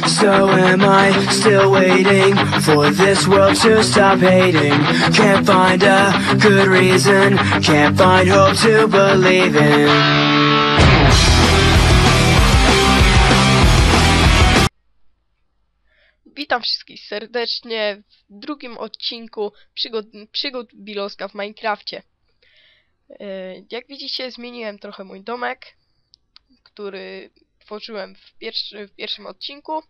So am I still waiting for this world to stop hating? Can't find a good reason, can't find hope to believe in. Witam wszystkich serdecznie w drugim odcinku przygód, przygód Biloska w Minecrafcie. E, Jak widzicie, zmieniłem trochę mój domek, który tworzyłem w, pierwszy, w pierwszym odcinku.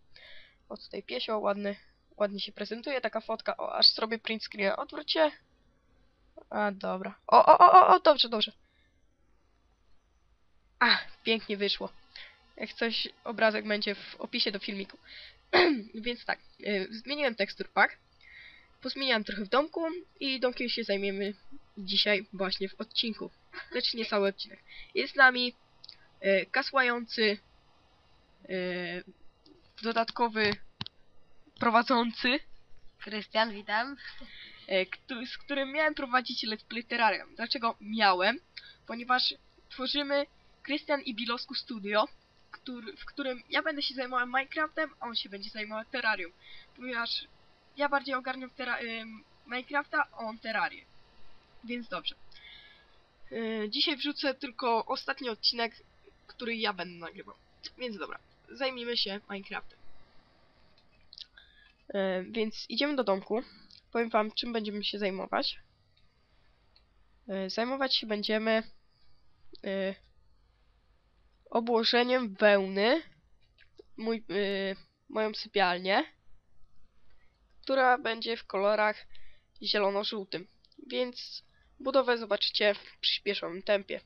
O, tutaj piesio ładny, ładnie się prezentuje, taka fotka. O, aż zrobię print screen. Odwróćcie. A, dobra. O, o, o, o, dobrze, dobrze. A, pięknie wyszło. Jak coś, obrazek będzie w opisie do filmiku. Więc tak, y, zmieniłem tekstur pack, pozmieniałem trochę w domku i domkiem się zajmiemy dzisiaj właśnie w odcinku. Lecz nie cały odcinek. Jest z nami y, kasłający dodatkowy prowadzący, Krystian, witam. y, z którym miałem prowadzić Let's Play Terrarium. Dlaczego miałem? Ponieważ tworzymy Krystian i Bilosku Studio, który, w którym ja będę się zajmował Minecraftem, a on się będzie zajmował Terrarium. Ponieważ ja bardziej ogarniam tera- ym, Minecrafta, a on Terrarię. Więc dobrze. Dzisiaj wrzucę tylko ostatni odcinek, który ja będę nagrywał. Więc dobra, zajmijmy się Minecraftem. Yy, więc idziemy do domku. Powiem wam, czym będziemy się zajmować. Yy, zajmować się będziemy yy, obłożeniem wełny mój, moją sypialnię, która będzie w kolorach zielono-żółtym. Więc budowę zobaczycie w przyspieszonym tempie.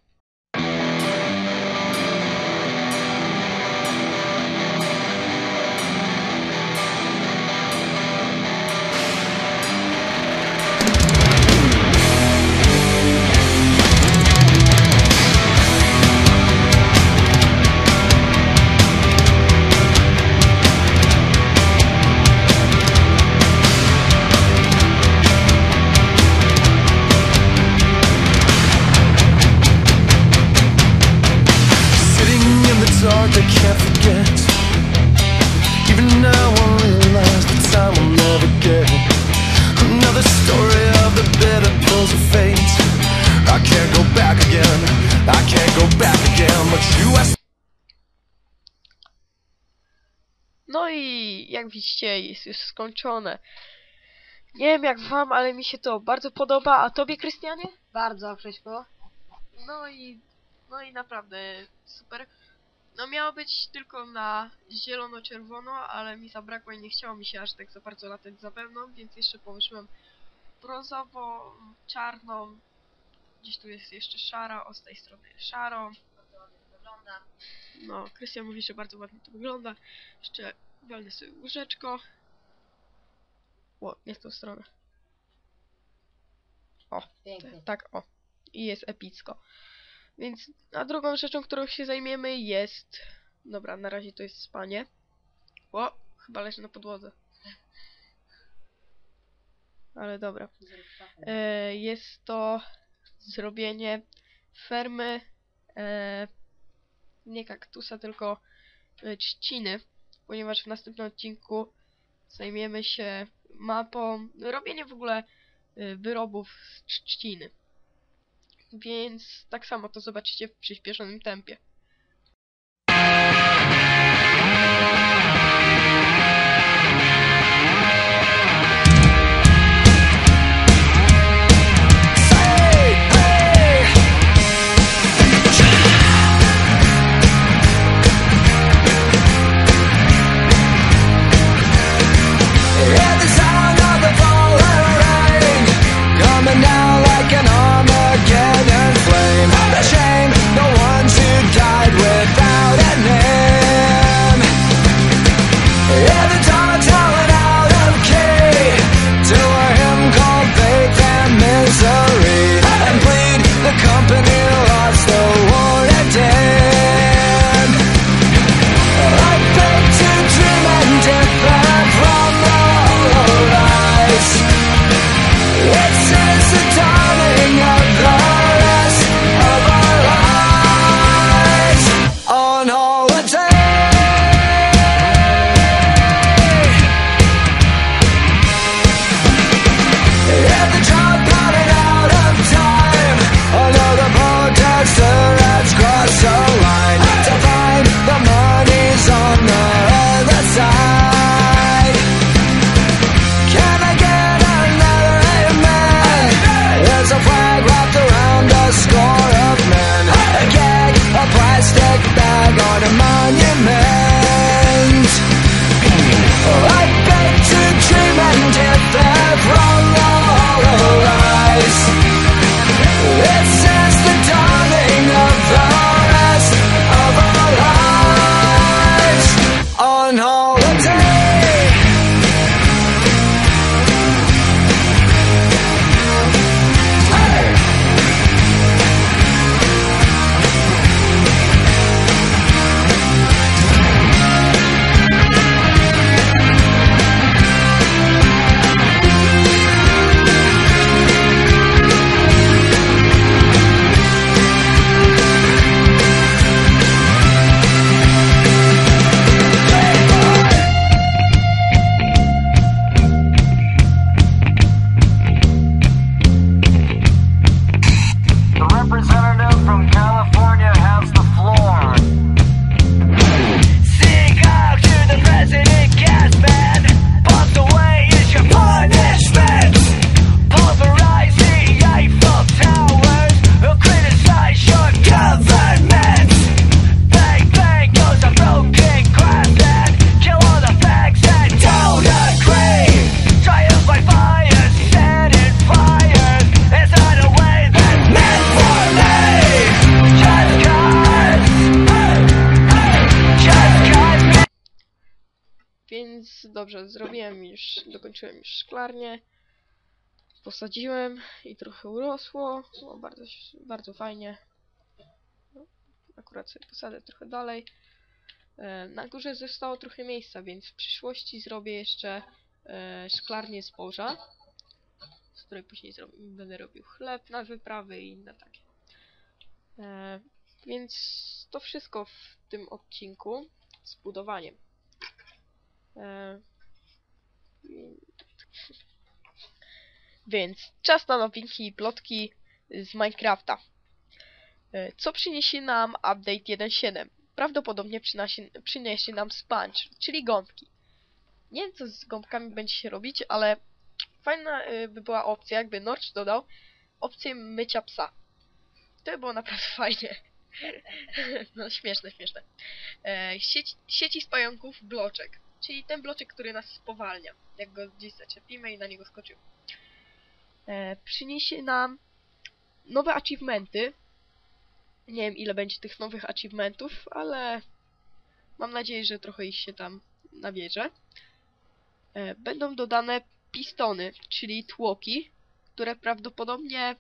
I jak widzicie, jest już skończone. Nie wiem jak wam, ale mi się to bardzo podoba. A tobie, Krystianie? Bardzo, Krzyśku. No i, no i naprawdę super. No miało być tylko na zielono-czerwono, ale mi zabrakło i nie chciało mi się aż tak za bardzo latać za wełną, więc jeszcze położyłem brązowo-czarną. Gdzieś tu jest jeszcze szara, o z tej strony szaro. Wygląda. No, Krystian mówi, że bardzo ładnie to wygląda. Jeszcze walnę sobie łyżeczko. O, nie w tą stronę. Pięknie. Tak, o. I jest epicko. Więc, a drugą rzeczą, którą się zajmiemy jest... Dobra, na razie to jest spanie. O, chyba leży na podłodze. Ale dobra. E, jest to zrobienie fermy e, nie kaktusa, tylko e, trzciny, ponieważ w następnym odcinku zajmiemy się mapą, robienie w ogóle e, wyrobów z trz- trzciny. Więc tak samo to zobaczycie w przyspieszonym tempie. Dobrze, zrobiłem już, dokończyłem już szklarnię. Posadziłem i trochę urosło. No, bardzo, bardzo fajnie. No, akurat sobie posadzę trochę dalej. E, Na górze zostało trochę miejsca, więc w przyszłości zrobię jeszcze e, szklarnię zboża, z której później będę robił chleb na wyprawy i inne takie. E, więc to wszystko w tym odcinku z budowaniem. E, Więc czas na nowinki i plotki z Minecrafta. E, Co przyniesie nam update 1.7? Prawdopodobnie przyniesie, przyniesie nam sponge, czyli gąbki. Nie wiem co z gąbkami będzie się robić, ale fajna y, by była opcja, jakby Notch dodał opcję mycia psa. To by było naprawdę fajnie. No śmieszne, śmieszne. E, sieć, sieci z pająków bloczek, czyli ten bloczek, który nas spowalnia. Jak go gdzieś zaczepimy i na niego skoczymy. E, przyniesie nam nowe achievementy. Nie wiem ile będzie tych nowych achievementów, ale mam nadzieję, że trochę ich się tam nabierze. E, będą dodane pistony, czyli tłoki, które prawdopodobnie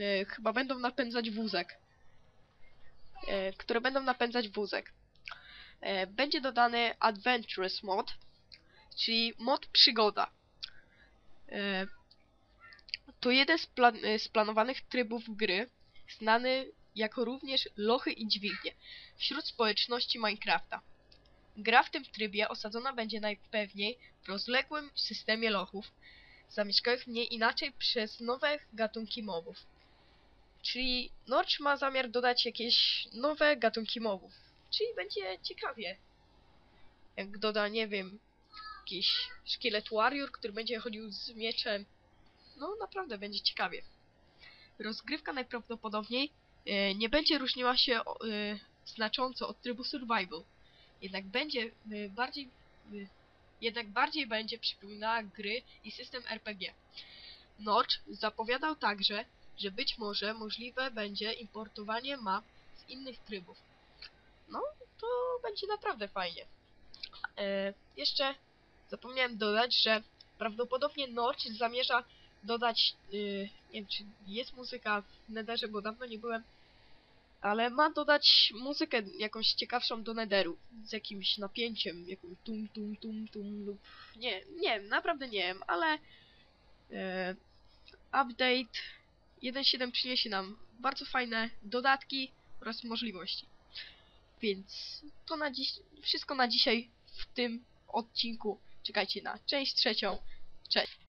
e, chyba będą napędzać wózek. E, które będą napędzać wózek. E, będzie dodany Adventurous Mod, czyli mod przygoda. E, to jeden z, plan e, z planowanych trybów gry, znany jako również lochy i dźwignie wśród społeczności Minecrafta. Gra w tym trybie osadzona będzie najpewniej w rozległym systemie lochów, zamieszkałych nie inaczej przez nowe gatunki mobów. Czyli Notch ma zamiar dodać jakieś nowe gatunki mobów. Czyli będzie ciekawie. Jak doda, nie wiem, jakiś szkielet warrior, który będzie chodził z mieczem. No naprawdę będzie ciekawie. Rozgrywka najprawdopodobniej e, nie będzie różniła się e, znacząco od trybu survival. Jednak będzie e, bardziej e, jednak bardziej będzie przypominała gry i system RPG. Notch zapowiadał także, że być może możliwe będzie importowanie map z innych trybów. Będzie naprawdę fajnie. E, jeszcze zapomniałem dodać, że prawdopodobnie Notch zamierza dodać, y, nie wiem czy jest muzyka w Netherze, bo dawno nie byłem, ale ma dodać muzykę jakąś ciekawszą do Netheru, z jakimś napięciem, jakimś tum tum tum tum lub nie, nie naprawdę nie wiem, ale e, update 1.7 przyniesie nam bardzo fajne dodatki oraz możliwości. Więc to na dziś wszystko na dzisiaj w tym odcinku. Czekajcie na część trzecią. Cześć.